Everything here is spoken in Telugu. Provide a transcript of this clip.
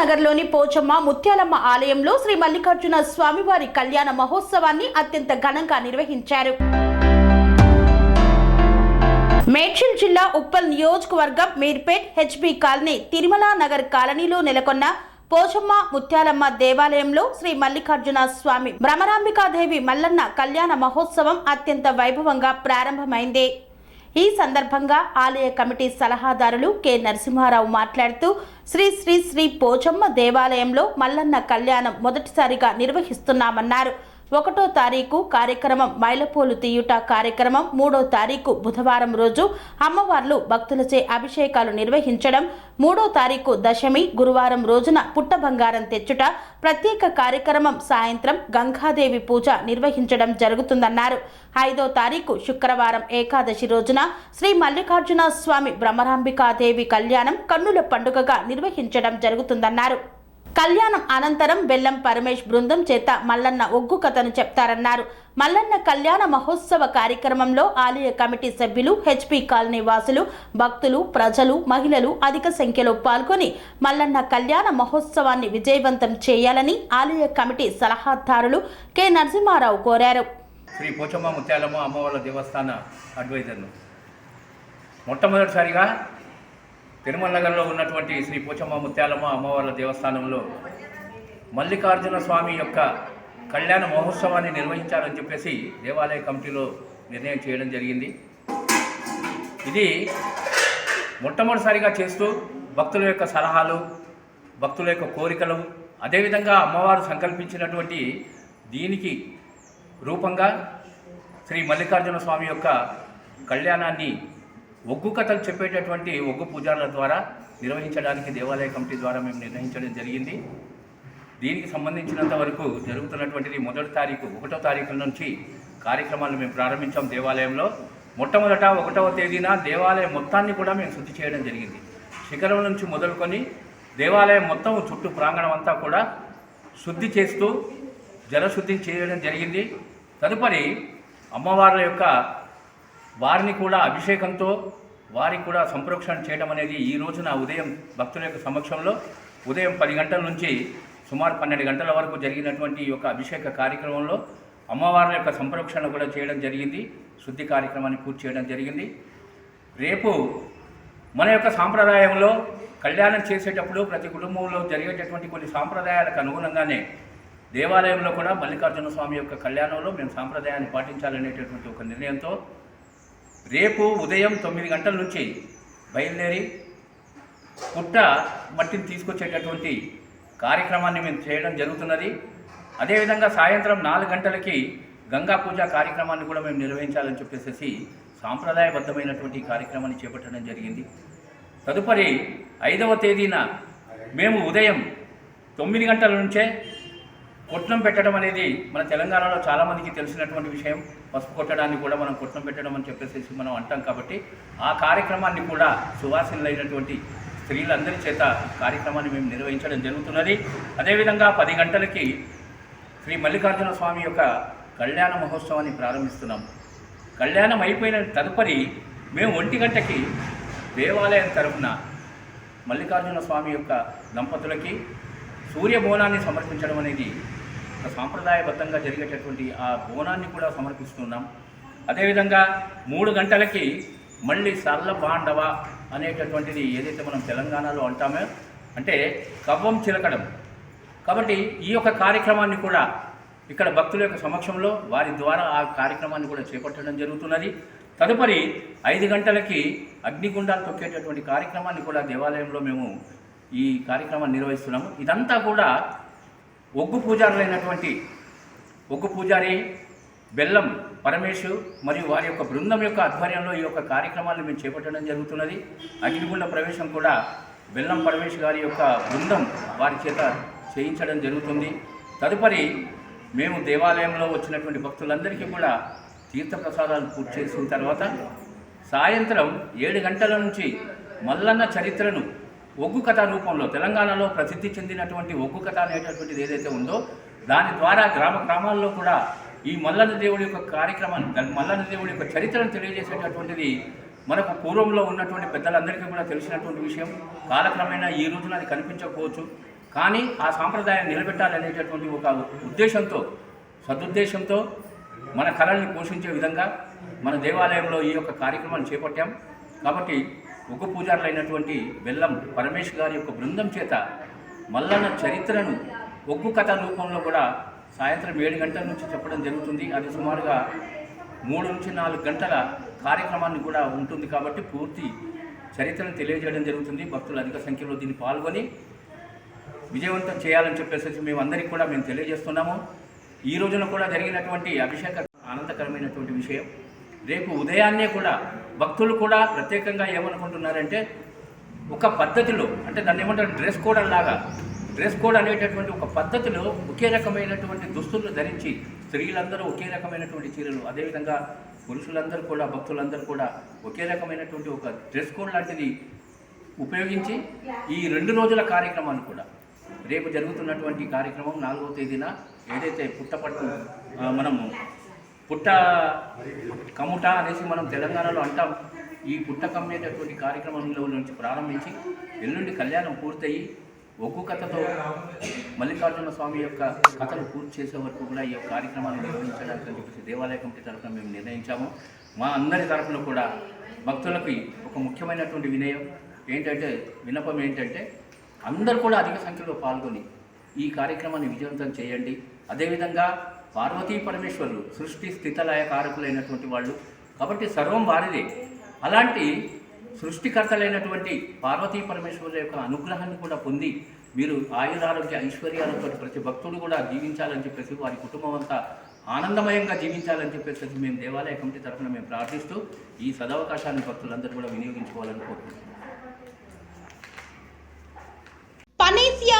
నగర్లోని పోచమ్మ ముత్యాలమ్మ ఆలయంలో శ్రీ మల్లికార్జున స్వామివారి కళ్యాణ మహోత్సవాన్ని అత్యంత ఘనంగా నిర్వహించారు. మేడ్చల్ జిల్లా ఉప్పల్ నియోజకవర్గం మీర్పేట్ హెచ్బి కాలనీ తిరుమల నగర్ కాలనీలో నెలకొన్న పోచమ్మ ముత్యాలమ్మ దేవాలయంలో శ్రీ మల్లికార్జున స్వామి భ్రమరాంబికాదేవి మల్లన్న కళ్యాణ మహోత్సవం అత్యంత వైభవంగా ప్రారంభమైంది. ఈ సందర్భంగా ఆలయ కమిటీ సలహాదారులు కె నరసింహారావు మాట్లాడుతూ శ్రీ శ్రీ శ్రీ పోచమ్మ దేవాలయంలో మల్లన్న కళ్యాణం మొదటిసారిగా నిర్వహిస్తున్నామన్నారు. ఒకటో తారీఖు కార్యక్రమం మైలపోలు తీయుట కార్యక్రమం మూడో తారీఖు బుధవారం రోజు అమ్మవార్లు భక్తులచే అభిషేకాలు నిర్వహించడం మూడో తారీఖు దశమి గురువారం రోజున పుట్ట బంగారం తెచ్చుట ప్రత్యేక కార్యక్రమం సాయంత్రం గంగాదేవి పూజ నిర్వహించడం జరుగుతుందన్నారు. ఐదో తారీఖు శుక్రవారం ఏకాదశి రోజున శ్రీ మల్లికార్జున స్వామి భ్రమరాంబికాదేవి కళ్యాణం కన్నుల పండుగగా నిర్వహించడం జరుగుతుందన్నారు. కళ్యాణం అనంతరం బెల్లం పరమేష్ బృందం చేత మల్లన్న ఒగ్గు కథను చెప్తారన్నారు. మల్లన్న కళ్యాణ మహోత్సవ కార్యక్రమంలో ఆలయ కమిటీ సభ్యులు హెచ్పి కాలనీ వాసులు భక్తులు ప్రజలు మహిళలు అధిక సంఖ్యలో పాల్గొని మల్లన్న కళ్యాణ మహోత్సవాన్ని విజయవంతం చేయాలని ఆలయ కమిటీ సలహాదారులు కె. నరసింహారావు కోరారు. శ్రీ పోచమ్మ ముత్యాలమ్మ అమ్మవార్ల దేవస్థాన అడ్వైజర్ను. మొట్టమొదటిసారిగా తిరుమల నగర్లో ఉన్నటువంటి శ్రీ పోచమ్మ ముత్యాలమ్మ అమ్మవార్ల దేవస్థానంలో మల్లికార్జున స్వామి యొక్క కళ్యాణ మహోత్సవాన్ని నిర్వహించాలని చెప్పేసి దేవాలయ కమిటీలో నిర్ణయం చేయడం జరిగింది. ఇది మొట్టమొదటిసారిగా చేస్తూ భక్తుల యొక్క సలహాలు భక్తుల యొక్క కోరికలు అదేవిధంగా అమ్మవారు సంకల్పించినటువంటి దీనికి రూపంగా శ్రీ మల్లికార్జున స్వామి యొక్క కళ్యాణాన్ని ఒగ్గు కథలు చెప్పేటటువంటి ఒగ్గు పూజారుల ద్వారా నిర్వహించడానికి దేవాలయ కమిటీ ద్వారా మేము నిర్ణయించడం జరిగింది. దీనికి సంబంధించినంత వరకు జరుగుతున్నటువంటిది మొదటి తారీఖు ఒకటో తారీఖు నుంచి కార్యక్రమాలు మేము ప్రారంభించాం దేవాలయంలో. మొట్టమొదట ఒకటవ తేదీన దేవాలయం మొత్తాన్ని కూడా మేము శుద్ధి చేయడం జరిగింది. శిఖరం నుంచి మొదలుకొని దేవాలయం మొత్తం చుట్టూ ప్రాంగణం అంతా కూడా శుద్ధి చేస్తూ జలశుద్ధి చేయడం జరిగింది. తదుపరి అమ్మవార్ల యొక్క వారిని కూడా అభిషేకంతో వారికి కూడా సంప్రోక్షణ చేయడం అనేది ఈ రోజున ఉదయం భక్తుల యొక్క సమక్షంలో ఉదయం పది గంటల నుంచి సుమారు పన్నెండు గంటల వరకు జరిగినటువంటి ఈ యొక్క అభిషేక కార్యక్రమంలో అమ్మవార్ల యొక్క సంప్రోక్షణ కూడా చేయడం జరిగింది. శుద్ధి కార్యక్రమాన్ని పూర్తి చేయడం జరిగింది. రేపు మన యొక్క సాంప్రదాయంలో కళ్యాణం చేసేటప్పుడు ప్రతి కుటుంబంలో జరిగేటటువంటి కొన్ని సాంప్రదాయాలకు అనుగుణంగానే దేవాలయంలో కూడా మల్లికార్జున స్వామి యొక్క కళ్యాణంలో మేము సాంప్రదాయాన్ని పాటించాలనేటటువంటి ఒక నిర్ణయంతో రేపు ఉదయం తొమ్మిది గంటల నుంచి బయలుదేరి పుట్ట మట్టిని తీసుకొచ్చేటటువంటి కార్యక్రమాన్ని మేము చేయడం జరుగుతున్నది. అదేవిధంగా సాయంత్రం నాలుగు గంటలకి గంగా పూజ కార్యక్రమాన్ని కూడా మేము నిర్వహించాలని చెప్పేసి సాంప్రదాయబద్ధమైనటువంటి కార్యక్రమాన్ని చేపట్టడం జరిగింది. తదుపరి ఐదవ తేదీన మేము ఉదయం తొమ్మిది గంటల నుంచే కొట్నం పెట్టడం అనేది మన తెలంగాణలో చాలామందికి తెలిసినటువంటి విషయం. పసుపు కొట్టడాన్ని కూడా మనం కొట్నం పెట్టడం అని చెప్పేసి మనం అంటాం కాబట్టి ఆ కార్యక్రమాన్ని కూడా సువాసనలైనటువంటి స్త్రీలందరి చేత కార్యక్రమాన్ని మేము నిర్వహించడం జరుగుతున్నది. అదేవిధంగా పది గంటలకి శ్రీ మల్లికార్జున స్వామి యొక్క కళ్యాణ మహోత్సవాన్ని ప్రారంభిస్తున్నాం. కళ్యాణం అయిపోయిన తదుపరి మేము ఒంటి గంటకి దేవాలయం తరఫున మల్లికార్జున స్వామి యొక్క దంపతులకి సూర్యబోనాన్ని సమర్పించడం అనేది సాంప్రదాయబద్ధంగా జరిగేటటువంటి ఆ బోనాన్ని కూడా సమర్పిస్తున్నాం. అదేవిధంగా మూడు గంటలకి మళ్ళీ సరళ బాండవ అనేటటువంటిది ఏదైతే మనం తెలంగాణలో అంటామో అంటే కవ్వం చిలకడం. కాబట్టి ఈ యొక్క కార్యక్రమాన్ని కూడా ఇక్కడ భక్తుల యొక్క సమక్షంలో వారి ద్వారా ఆ కార్యక్రమాన్ని కూడా చేపట్టడం జరుగుతున్నది. తదుపరి ఐదు గంటలకి అగ్నిగుండాలు తొక్కేటటువంటి కార్యక్రమాన్ని కూడా దేవాలయంలో మేము ఈ కార్యక్రమాన్ని నిర్వహిస్తున్నాము. ఇదంతా కూడా ఒగ్గు పూజారులైనటువంటి ఒగ్గు పూజారి బెల్లం పరమేశు మరియు వారి యొక్క బృందం యొక్క ఆధ్వర్యంలో ఈ యొక్క కార్యక్రమాన్ని మేము చేపట్టడం జరుగుతున్నది. అగ్నిగుండ ప్రవేశం కూడా బెల్లం పరమేశ్ గారి యొక్క బృందం వారి చేత చేయించడం జరుగుతుంది. తదుపరి మేము దేవాలయంలో వచ్చినటువంటి భక్తులందరికీ కూడా తీర్థప్రసాదాలు పూర్తి చేసిన తర్వాత సాయంత్రం ఏడు గంటల నుంచి మల్లన్న చరిత్రను ఒగ్గు కథ రూపంలో తెలంగాణలో ప్రసిద్ధి చెందినటువంటి ఒగ్గు కథ అనేటటువంటిది ఏదైతే ఉందో దాని ద్వారా గ్రామ గ్రామాల్లో కూడా ఈ మల్లన్న దేవుడి యొక్క కార్యక్రమాన్ని దాని మల్లన్న దేవుడి యొక్క చరిత్రను తెలియజేసేటటువంటిది మనకు పూర్వంలో ఉన్నటువంటి పెద్దలందరికీ కూడా తెలిసినటువంటి విషయం. కాలక్రమేణా ఈ రోజున అది కనిపించకపోవచ్చు. కానీ ఆ సాంప్రదాయాన్ని నిలబెట్టాలనేటటువంటి ఒక ఉద్దేశంతో సదుద్దేశంతో మన కళల్ని పోషించే విధంగా మన దేవాలయంలో ఈ యొక్క కార్యక్రమాన్ని చేపట్టాం. కాబట్టి ఉగ్గు పూజారులైనటువంటి బెల్లం పరమేష్ గారి యొక్క బృందం చేత మల్లన్న చరిత్రను ఒగ్గు కథ రూపంలో కూడా సాయంత్రం ఏడు గంటల నుంచి చెప్పడం జరుగుతుంది. అది సుమారుగా మూడు నుంచి నాలుగు గంటల కార్యక్రమాన్ని కూడా ఉంటుంది కాబట్టి పూర్తి చరిత్రను తెలియజేయడం జరుగుతుంది. భక్తులు అధిక సంఖ్యలో దీన్ని పాల్గొని విజయవంతం చేయాలని చెప్పేసి మేము అందరికీ కూడా మేము తెలియజేస్తున్నాము. ఈ రోజున కూడా జరిగినటువంటి అభిషేక ఆనందకరమైనటువంటి విషయం. రేపు ఉదయాన్నే కూడా భక్తులు కూడా ప్రత్యేకంగా ఏమనుకుంటున్నారంటే ఒక పద్ధతిలో అంటే దాన్ని ఏమంటారు డ్రెస్ కోడ్ అలాగా డ్రెస్ కోడ్ అనేటటువంటి ఒక పద్ధతిలో ఒకే రకమైనటువంటి దుస్తులు ధరించి స్త్రీలందరూ ఒకే రకమైనటువంటి చీరలు అదేవిధంగా పురుషులందరూ కూడా భక్తులందరూ కూడా ఒకే రకమైనటువంటి ఒక డ్రెస్ కోడ్ లాంటిది ఉపయోగించి ఈ రెండు రోజుల కార్యక్రమాన్ని కూడా రేపు జరుగుతున్నటువంటి కార్యక్రమం నాలుగో తేదీన ఏదైతే పుట్టపట్టు మనము పుట్ట కముట అనేసి మనం తెలంగాణలో అంటాం. ఈ పుట్ట కమ్మేటటువంటి కార్యక్రమంలో నుంచి ప్రారంభించి ఎల్లుండి కళ్యాణం పూర్తయి ఒగ్గు కథతో మల్లికార్జున స్వామి యొక్క కథను పూర్తి చేసే వరకు కూడా ఈ యొక్క కార్యక్రమాన్ని నిర్వహించడానికి అని చెప్పేసి దేవాలయ కమిటీ తరఫున మేము నిర్ణయించాము. మా అందరి తరఫున కూడా భక్తులకి ఒక ముఖ్యమైనటువంటి వినయం ఏంటంటే వినపం ఏంటంటే అందరూ కూడా అధిక సంఖ్యలో పాల్గొని ఈ కార్యక్రమాన్ని విజయవంతం చేయండి. అదేవిధంగా పార్వతీ పరమేశ్వరులు సృష్టి స్థితలయ కారకులైనటువంటి వాళ్ళు. కాబట్టి సర్వం వారిదే. అలాంటి సృష్టికర్తలైనటువంటి పార్వతీ పరమేశ్వరుల యొక్క అనుగ్రహాన్ని కూడా పొంది మీరు ఆయురారోగ్య ఐశ్వర్యాలతో ప్రతి భక్తుడు కూడా జీవించాలని చెప్పేసి వారి కుటుంబం అంతా ఆనందమయంగా జీవించాలని చెప్పేసి మేము దేవాలయ కమిటీ తరఫున మేము ప్రార్థిస్తూ ఈ సదవకాశాన్ని భక్తులందరూ కూడా వినియోగించుకోవాలని కోరుకుంటున్నాం పనేసియా